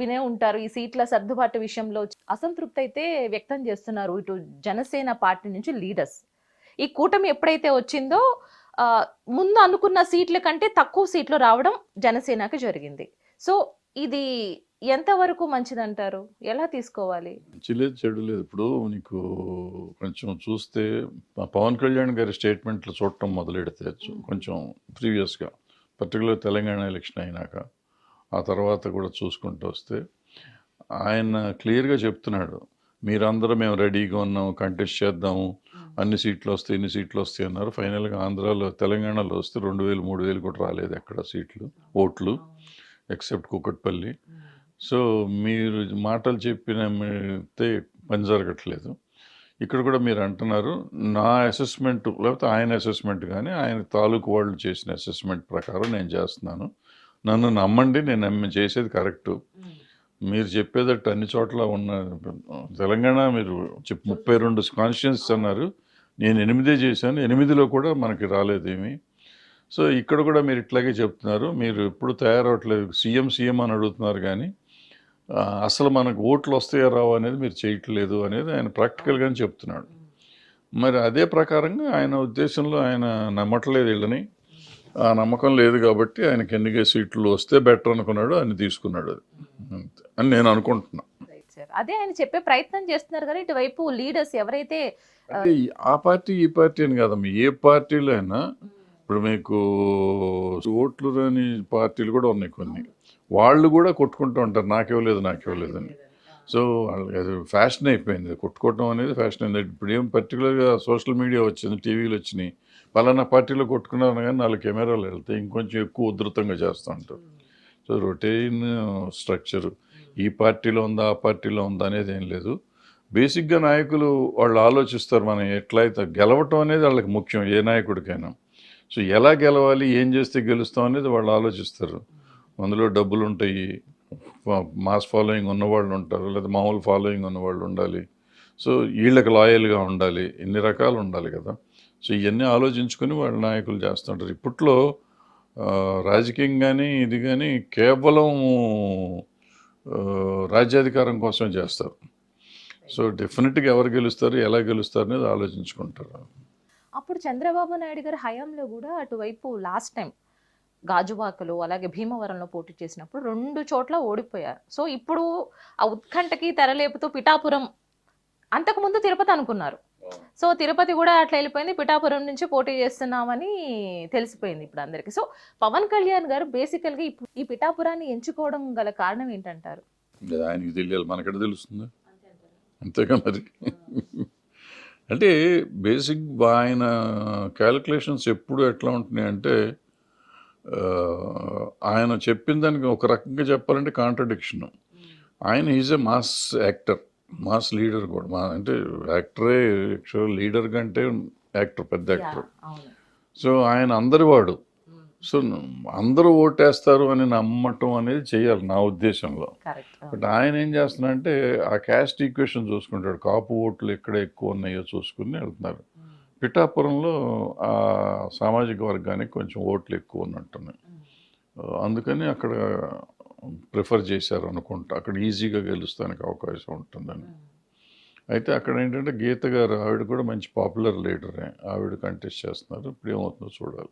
వినే ఉంటారు. ఈ సీట్ల సర్దుబాటు విషయంలో అసంతృప్తి అయితే వ్యక్తం చేస్తున్నారు ఇటు జనసేన పార్టీ నుంచి లీడర్స్. ఈ కూటమి ఎప్పుడైతే వచ్చిందో ముందు అనుకున్న సీట్ల కంటే తక్కువ సీట్లు రావడం జనసేనకి జరిగింది. సో ఇది ఎంతవరకు మంచిదంటారు? ఎలా తీసుకోవాలి? మంచి లేదు చెడు లేదు ఇప్పుడు నీకు కొంచెం చూస్తే పవన్ కళ్యాణ్ గారి స్టేట్మెంట్లు చూడటం మొదలెడితే కొంచెం ప్రీవియస్గా పర్టికులర్ తెలంగాణ ఎలక్షన్ అయినాక ఆ తర్వాత కూడా చూసుకుంటూ వస్తే ఆయన క్లియర్గా చెప్తున్నాడు మీరందరూ మేము రెడీగా ఉన్నాము కంటెస్ట్ చేద్దాము అన్ని సీట్లు వస్తాయి ఇన్ని సీట్లు వస్తాయి అన్నారు. ఫైనల్గా ఆంధ్రాలో తెలంగాణలో వస్తే రెండు వేలు మూడు వేలు కూడా రాలేదు ఎక్కడ సీట్లు ఓట్లు ఎక్సెప్ట్ కుకట్పల్లి సో మీరు మాటలు చెప్పిన అయితే పని జరగట్లేదు. ఇక్కడ కూడా మీరు అంటున్నారు నా అసెస్మెంట్ లేకపోతే ఆయన అసెస్మెంట్ కానీ ఆయన తాలూకు వాళ్ళు చేసిన అసెస్మెంట్ ప్రకారం నేను చేస్తున్నాను. నన్ను నమ్మండి నేను నమ్మి చేసేది కరెక్టు. మీరు చెప్పేదట్టు అన్ని చోట్ల ఉన్న తెలంగాణ మీరు ముప్పై రెండు కాన్స్టిట్యూన్స్ అన్నారు. నేను ఎనిమిదే చేశాను. ఎనిమిదిలో కూడా మనకి రాలేదేమి సో ఇక్కడ కూడా మీరు ఇట్లాగే చెప్తున్నారు. మీరు ఎప్పుడు తయారవట్లేదు. సీఎం సీఎం అని అడుగుతున్నారు కానీ అసలు మనకు ఓట్లు వస్తాయో రావు అనేది మీరు చేయట్లేదు అనేది ఆయన ప్రాక్టికల్గానే చెప్తున్నాడు. మరి అదే ప్రకారంగా ఆయన ఉద్దేశంలో ఆయన నమ్మట్లేదు వీళ్ళని. ఆ నమ్మకం లేదు కాబట్టి ఆయనకి ఎన్నికే సీట్లు వస్తే బెటర్ అనుకున్నాడు ఆయన తీసుకున్నాడు అది. అని నేను అనుకుంటున్నా. అదే ఆయన చెప్పే ప్రయత్నం చేస్తున్నారు కానీ ఇటువైపు లీడర్స్ ఎవరైతే ఆ పార్టీ ఈ పార్టీ అని కాదమ్మా ఏ పార్టీలో అయినా ఇప్పుడు మీకు ఓట్లు రాని పార్టీలు కూడా ఉన్నాయి కొన్ని. వాళ్ళు కూడా కొట్టుకుంటూ ఉంటారు. నాకివ్వలేదు నాకివ్వలేదు అని సో వాళ్ళకి అది ఫ్యాషన్ అయిపోయింది. కొట్టుకోవటం అనేది ఫ్యాషన్ అయింది. ఇప్పుడు ఏం పర్టికులర్గా సోషల్ మీడియా వచ్చింది టీవీలు వచ్చినాయి. పలానా పార్టీలో కొట్టుకున్నారు కానీ నాలుగు కెమెరాలు వెళ్తాయి ఇంకొంచెం ఎక్కువ ఉధృతంగా చేస్తూ ఉంటారు. So routine structure. ఈ పార్టీలో ఉందా ఆ పార్టీలో ఉందా అనేది ఏం లేదు. బేసిక్గా నాయకులు వాళ్ళు ఆలోచిస్తారు మనం ఎట్లయితే గెలవటం అనేది వాళ్ళకి ముఖ్యం ఏ నాయకుడికైనా. సో ఎలా గెలవాలి ఏం చేస్తే గెలుస్తాం అనేది వాళ్ళు ఆలోచిస్తారు. అందులో డబ్బులు ఉంటాయి మాస్ ఫాలోయింగ్ ఉన్నవాళ్ళు ఉంటారు లేదా మామూలు ఫాలోయింగ్ ఉన్నవాళ్ళు ఉండాలి. సో వీళ్ళకి లాయల్గా ఉండాలి ఇన్ని రకాలు ఉండాలి కదా. సో ఇవన్నీ ఆలోచించుకొని వాళ్ళ నాయకులు చేస్తుంటారు. ఇప్పట్లో రాజకీయం కానీ ఇది కానీ కేవలం రాజ్యాధికారం కోసం చేస్తారు. సో డెఫినెట్గా ఎవరు గెలుస్తారు ఎలా గెలుస్తారు అనేది ఆలోచించుకుంటారు. అప్పుడు చంద్రబాబు నాయుడు గారి హయాంలో కూడా అటువైపు లాస్ట్ టైం గాజువాకలో అలాగే భీమవరంలో పోటీ చేసినప్పుడు రెండు చోట్ల ఓడిపోయారు. సో ఇప్పుడు ఆ ఉత్కంఠకి తెరలేపుతూ పిఠాపురం అంతకుముందు తిరుపతి అనుకున్నారు. సో తిరుపతి కూడా అట్లా వెళ్ళిపోయింది. పిఠాపురం నుంచి పోటీ చేస్తున్నామని తెలిసిపోయింది ఇప్పుడు అందరికీ. సో పవన్ కళ్యాణ్ గారు బేసికల్గా ఇప్పుడు ఈ పిఠాపురాన్ని ఎంచుకోవడం గల కారణం ఏంటంటారు? ఆయనకి తెలియాలి. మనకెట తెలుస్తుంది? అంతేగా మరి. అంటే బేసిక్ ఆయన క్యాలిక్యులేషన్స్ ఎప్పుడు ఎట్లా ఉంటున్నాయి అంటే ఆయన చెప్పిన దానికి ఒక రకంగా చెప్పాలంటే కాంట్రడిక్షన్ ఆయన is a mass actor mass leader కూడా. మా అంటే యాక్టరే యాక్చువల్ లీడర్ కంటే యాక్టర్ పెద్ద యాక్టర్ సో ఆయన అందరి వాడు. సో అందరూ ఓటేస్తారు అని నమ్మటం అనేది చేయాలి నా ఉద్దేశంలో. బట్ ఆయన ఏం చేస్తున్నారంటే ఆ క్యాస్ట్ ఈక్వేషన్ చూసుకుంటాడు. కాపు ఓట్లు ఎక్కడ ఎక్కువ ఉన్నాయో చూసుకుని వెళ్తున్నారు. పిఠాపురంలో ఆ సామాజిక వర్గానికి కొంచెం ఓట్లు ఎక్కువ ఉన్నట్టున్నాయి. అందుకని అక్కడ ప్రిఫర్ చేశారు అనుకుంటా. అక్కడ ఈజీగా గెలుస్తానికి అవకాశం ఉంటుందని. అయితే అక్కడ ఏంటంటే గీత గారు ఆవిడ కూడా మంచి పాపులర్ లీడరే. ఆవిడ కంటెస్ట్ చేస్తున్నారు. ఇప్పుడు ఏమవుతుందో చూడాలి.